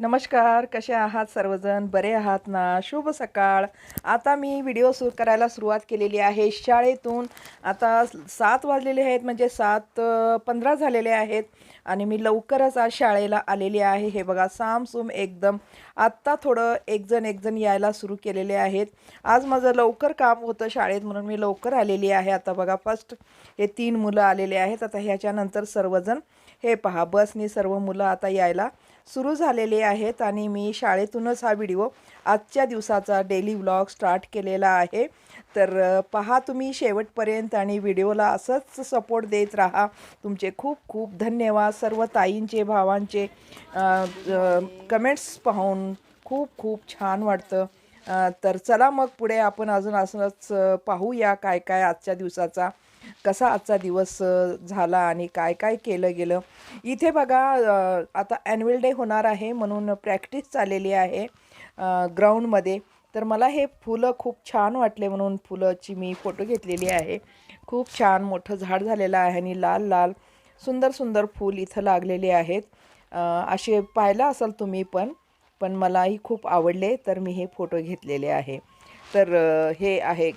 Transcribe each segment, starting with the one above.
नमस्कार कसे आहात सर्वजण? बरे आहात ना? शुभ सकाळ. आता मी व्हिडिओ सुरू करायला सुरुवात केलेली आहे. शाळेतून आता सात वाजलेले आहेत म्हणजे सात पंधरा झालेले आहेत आणि मी लवकरच आज शाळेला आलेली आहे. हे बघा सामसूम एकदम. आत्ता थोडं एकजण एकजण यायला सुरू केलेले आहेत. आज माझं लवकर काम होतं शाळेत म्हणून मी लवकर आलेली आहे. आता बघा फर्स्ट हे तीन मुलं आलेले आहेत. आता ह्याच्यानंतर सर्वजण हे पहा बसनी सर्व मुलं आता यायला सुरू झालेले आहेत आणि मी शाळेतूनच हा व्हिडिओ आजच्या दिवसाचा डेली व्लॉग स्टार्ट केलेला आहे. तर पहा तुम्ही शेवटपर्यंत आणि व्हिडिओला असंच सपोर्ट देत राहा. तुमचे खूप खूप धन्यवाद. सर्व ताईंचे भावांचे कमेंट्स पाहून खूप खूप छान वाटतं. तर चला मग पुढे आपण अजून असंच पाहूया काय काय आजच्या दिवसाचा. कसा आजचा दिवस झाला आणि काय काय केलं गेलं. इथे बघा आता ॲन्युअल डे होणार आहे म्हणून प्रॅक्टिस चाललेली आहे ग्राउंडमध्ये तर मला हे फुलं खूप छान वाटले म्हणून फुलाची मी फोटो घेतलेली आहे. खूप छान मोठं झाड झालेलं आहे आणि लाल लाल सुंदर सुंदर फूल इथं लागलेले आहेत. असे पाहिलं असाल तुम्ही पण पण मलाही खूप आवडले तर मी हे फोटो घेतलेले आहे. तर हे आहे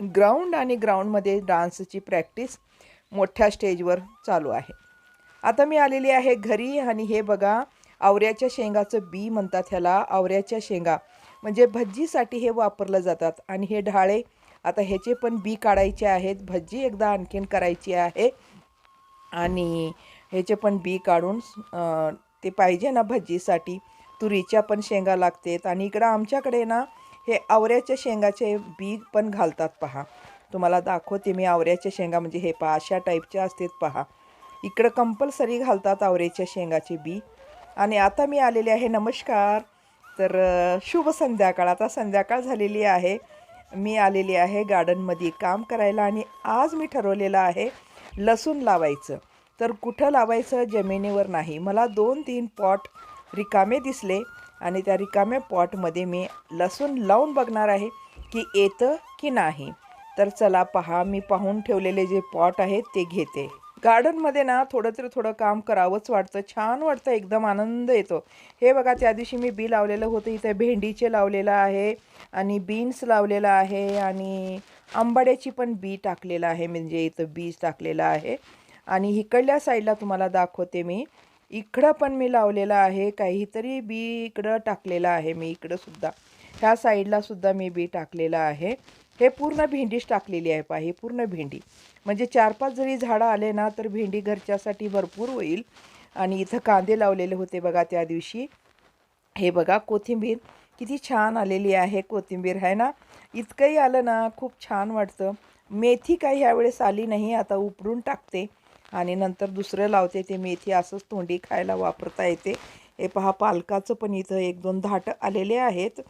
ग्राउंड आणि ग्राउंडमध्ये डान्सची प्रॅक्टिस मोठ्या स्टेजवर चालू आहे. आता मी आलेली आहे घरी आणि हे बघा आवऱ्याच्या शेंगाचं बी म्हणतात ह्याला. आवऱ्याच्या शेंगा म्हणजे भज्जीसाठी हे वापरलं जातात आणि हे ढाळे आता ह्याचे पण बी काढायचे आहेत. भज्जी एकदा आणखीन करायची आहे आणि ह्याचे पण बी काढून ते पाहिजे ना भज्जीसाठी. तुरीच्या पण शेंगा लागतात आणि इकडं आमच्याकडे ना हे आवऱ्याच्या शेंगाचे बी पण घालतात पहा. तुम्हाला दाखवते मी आवऱ्याच्या शेंगा म्हणजे हे पहा अशा टाईपच्या असतात पहा. इकडं कंपल्सरी घालतात आवऱ्याच्या शेंगाचे बी आणि आता मी आलेले आहे नमस्कार. तर शुभ संध्याकाळ. आता संध्याकाळ झालेली आहे. मी आलेली आहे गार्डनमध्ये काम करायला आणि आज मी ठरवलेलं आहे लसूण लावायचं. तर कुठं लावायचं? जमिनीवर नाही. मला दोन तीन पॉट रिकामे दिसले. आणि त्या रिकाम्या पॉटमध्ये मी लसूण लावून बघणार आहे की येतं की नाही. तर चला पहा मी पाहून ठेवलेले जे पॉट आहेत ते घेते. गार्डनमध्ये ना थोडं तरी थोडं काम करावंच वाटतं. छान वाटतं एकदम आनंद येतो. हे बघा त्या दिवशी मी बी लावलेलं होतं. इथे भेंडीचे लावलेलं आहे आणि बीन्स लावलेलं आहे आणि आंबाड्याची पण बी टाकलेलं आहे. म्हणजे इथं बीज टाकलेलं आहे. आणि इकडल्या साईडला तुम्हाला दाखवते मी. इकडं पण मी लावलेलं आहे काहीतरी बी इकडं टाकलेलं आहे मी इकडंसुद्धा ह्या साईडलासुद्धा मी बी टाकलेलं आहे. हे पूर्ण भेंडीच टाकलेली आहे पहा ही पूर्ण भेंडी. म्हणजे चार पाच जरी झाडं आले ना तर भेंडी घरच्यासाठी भरपूर होईल. आणि इथं कांदे लावलेले होते बघा त्या दिवशी. हे बघा कोथिंबीर किती छान आलेली आहे कोथिंबीर आहे ना? इतकंही आलं ना खूप छान वाटतं. मेथी काही ह्यावेळेस आली नाही आता उपरून टाकते. आणि नंतर दुसरं लावते ते मेथी असंच तोंडी खायला वापरता येते. हे पहा पालकाचं पण इथं एक दोन धाटं आलेले आहेत.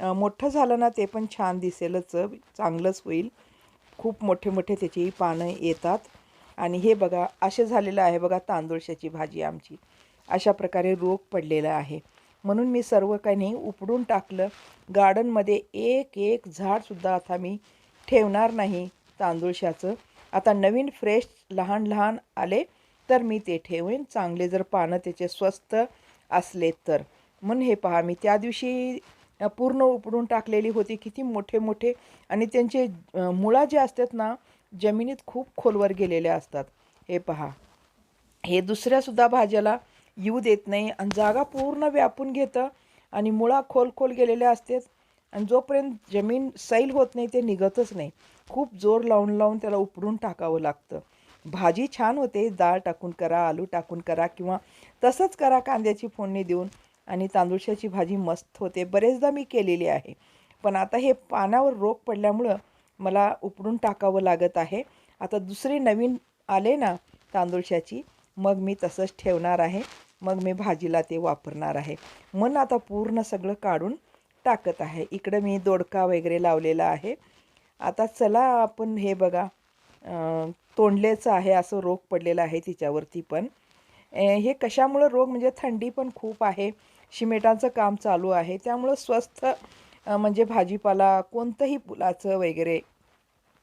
मोठं झालं ना ते पण छान दिसेलच. चांगलंच होईल. खूप मोठे मोठे त्याची पानं येतात. आणि हे बघा असे झालेलं आहे बघा तांदूळशाची भाजी आमची. अशा प्रकारे रोग पडलेला आहे. म्हणून मी सर्व काही नाही उपडून टाकलं. गार्डनमध्ये एक एक झाडसुद्धा आता मी ठेवणार नाही तांदूळशाचं. आता नवीन फ्रेश लहान लहान आले तर मी ते ठेवेन. चांगले जर पानं त्याचे स्वस्त असले तर. म्हणून हे पहा मी त्या दिवशी पूर्ण उपडून टाकलेली होती. किती मोठे मोठे आणि त्यांचे मुळा जे असतात ना जमिनीत खूप खोलवर गेलेले असतात. हे पहा. हे दुसऱ्यासुद्धा भाज्याला येऊ देत नाही आणि जागा पूर्ण व्यापून घेतं आणि मुळा खोल खोल गेलेल्या असतात. आणि जोपर्यंत जमीन सैल होत नाही ते निघतच नाही. खूप जोर लावून लावून त्याला उपडून टाकावं लागतं. भाजी छान होते डाळ टाकून करा आलू टाकून करा किंवा तसंच करा कांद्याची फोडणी देऊन आणि तांदूळशाची भाजी मस्त होते. बरेचदा मी केलेली आहे. पण आता हे पानावर रोग पडल्यामुळं मला उपडून टाकावं लागत आहे. आता दुसरी नवीन आले ना तांदूळशाची मग मी तसंच ठेवणार आहे. मग मी भाजीला ते वापरणार आहे. मन आता पूर्ण सगळं काढून टाकत आहे. इकडं मी दोडका वगैरे लावलेला आहे. आता चला आपण हे बघा तोंडलेचं आहे असं रोग पडलेलं आहे तिच्यावरती पण. हे कशामुळं रोग? म्हणजे थंडी पण खूप आहे. शिमेटाचं काम चालू आहे. त्यामुळं स्वस्त म्हणजे भाजीपाला कोणतंही फुलाचं वगैरे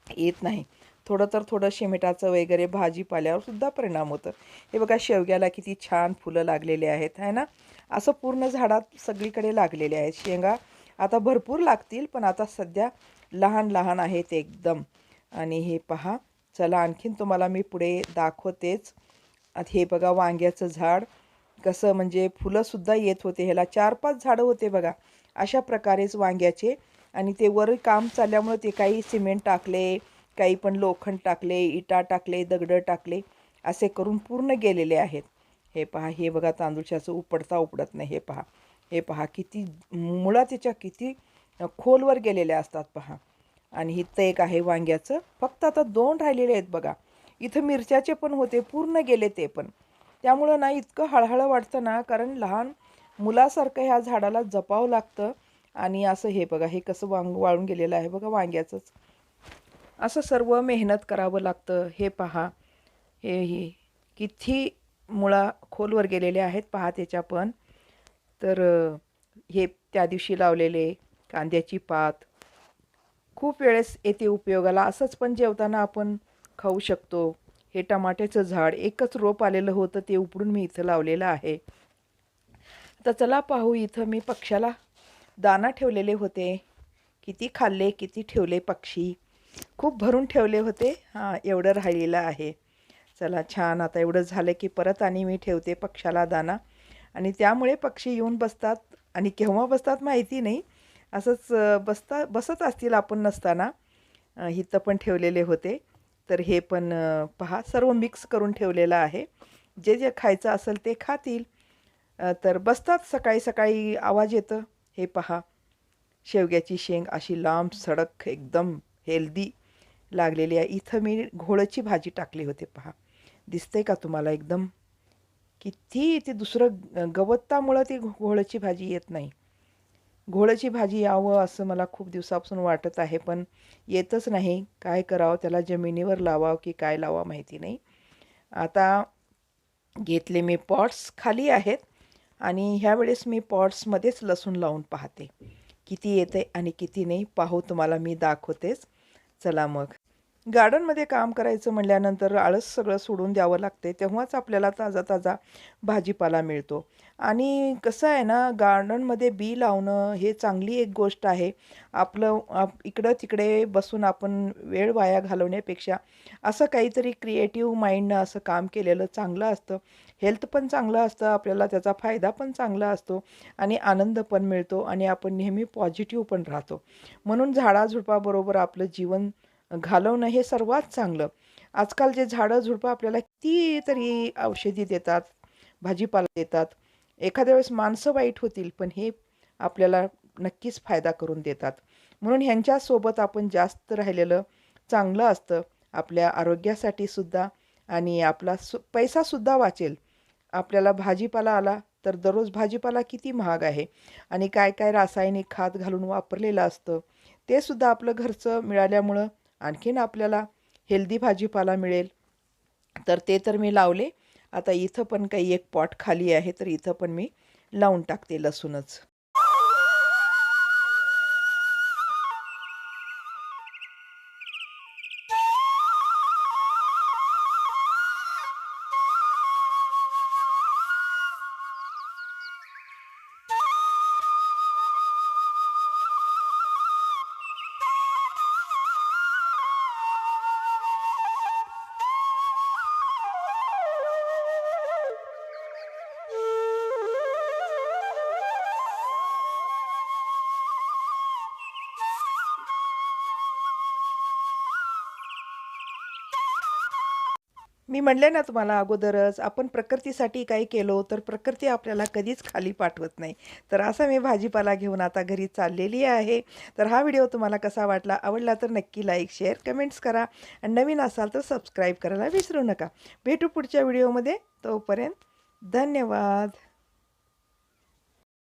येत नाही. थोडं तर थोडं शिमिटाचं वगैरे भाजीपाल्यावर सुद्धा परिणाम होतं. हे बघा शेवग्याला किती छान फुलं लागलेले आहेत आहे ना? असं पूर्ण झाडात सगळीकडे लागलेले आहेत. शेंगा आता भरपूर लागतील पण आता सध्या लहान लहान आहेत एकदम. आणि हे पहा चला आणखीन तुम्हाला मी पुढे दाखवतेच. हे बघा वांग्याचं झाड. कसं म्हणजे फुलंसुद्धा येत होते ह्याला. चार पाच झाडं होते बघा. अशा प्रकारेच वांग्याचे. आणि ते वर काम चालल्यामुळं ते काही सिमेंट टाकले काही पण लोखंड टाकले इटा टाकले दगडं टाकले असे करून पूर्ण गेलेले आहेत. हे पहा हे बघा तांदूळशाचं उपडता उपडत नाही हे पहा. हे पहा किती मुळा त्याच्या किती खोलवर गेलेल्या असतात पहा. आणि इथं एक आहे वांग्याचं. फक्त आता दोन राहिलेले आहेत बघा. इथं मिरच्याचे पण होते पूर्ण गेले ते पण. त्यामुळं ना इतकं हळहळं वाटतं ना कारण लहान मुलासारखं ह्या झाडाला जपावं लागतं. आणि असं हे बघा हे कसं वांग वाळून गेलेलं आहे बघा वांग्याचंच. असं सर्व मेहनत करावं लागतं. हे पहा हे हे किती मुळा खोलवर गेलेले आहेत पहा त्याच्या पण. तर हे त्या दिवशी लावलेले कांद्याची पात. खूप वेळेस येते उपयोगाला. असंच पण जेवताना आपण खाऊ शकतो. हे टमाट्याचं झाड एकच रोप आलेलं होतं ते उपडून मी इथं लावलेलं आहे. तर चला पाहू इथं मी पक्ष्याला दाना ठेवलेले होते. किती खाल्ले किती ठेवले पक्षी. खूप भरून ठेवले होते. हां एवढं राहिलेलं आहे. चला छान आता एवढं झालं की परत आणि मी ठेवते पक्षाला दाना. आणि त्यामुळे पक्षी येऊन बसतात आणि केव्हा बसतात माहिती नाही. असंच बसता बसत असतील आपण नसताना. हिथं पण ठेवलेले होते. तर हे पण पहा सर्व मिक्स करून ठेवलेलं आहे. जे जे खायचं असेल ते खातील. तर बसतात सकाळी सकाळी आवाज येतं. हे पहा शेवग्याची शेंग अशी लांब सडक एकदम हेल्दी लागलेली आहे. इथं मी घोळची भाजी टाकली होते पहा. दिसते का तुम्हाला एकदम? किती ते दुसरं गवत्तामुळं ती घोळची भाजी येत नाही. घोळची भाजी यावं असं मला खूप दिवसापासून वाटत आहे पण येतच नाही. काय करावं? त्याला जमिनीवर लावावं की काय लावावं माहिती नाही. आता घेतले मी पॉट्स खाली आहेत आणि ह्यावेळेस मी पॉट्समध्येच लसूण लावून पाहते. किती येते आणि किती नाही पाहू तुम्हाला मी दाखवतेच. चला मग. गार्डनमध्ये काम करायचं म्हटल्यानंतर आळस सगळं सोडून द्यावं लागते तेव्हाच आपल्याला ताजा ताजा भाजीपाला मिळतो. आणि कसं आहे ना गार्डनमध्ये बी लावणं हे चांगली एक गोष्ट आहे. आपलं आप इकडं तिकडे बसून आपण वेळ वाया घालवण्यापेक्षा असं काहीतरी क्रिएटिव्ह माइंडनं असं काम केलेलं चांगलं असतं. हेल्थ पण चांगलं असतं आपल्याला त्याचा फायदा पण चांगला असतो आणि आनंद पण मिळतो आणि आपण नेहमी पॉझिटिव्ह पण राहतो. म्हणून झाडाझुडपाबरोबर आपलं जीवन घालवणं हे सर्वात चांगलं. आजकाल जे झाडं झुडपं आपल्याला किती तरी औषधी देतात भाजीपाला देतात. एखाद्या वेळेस माणसं वाईट होतील पण हे आपल्याला नक्कीच फायदा करून देतात. म्हणून ह्यांच्यासोबत आपण जास्त राहिलेलं चांगलं असतं. आपल्या आरोग्यासाठी सुद्धा आणि आपला सु पैसासुद्धा वाचेल. आपल्याला भाजीपाला आला तर दररोज भाजीपाला किती महाग आहे? आणि काय काय रासायनिक खात घालून वापरलेलं असतं? ते सुद्धा आपलं घरचं मिळाल्यामुळं आणखीन आपल्याला हेल्दी भाजीपाला मिळेल. तर ते तर मी लावले. आता इथं पण काही एक पॉट खाली आहे तर इथं पण मी लावून टाकते लसूणच. मी म्हणले ना तुम्हाला अगोदरच आपण प्रकृतीसाठी काही केलो तर प्रकृती आपल्याला कधीच खाली पाठवत नाही. तर असा मी भाजीपाला घेऊन आता घरी चाललेली आहे. तर हा व्हिडिओ तुम्हाला कसा वाटला आवडला तर नक्की लाईक शेअर कमेंट्स करा. आणि नवीन असाल तर सबस्क्राईब करायला विसरू नका. भेटू पुढच्या व्हिडिओमध्ये. तोपर्यंत धन्यवाद.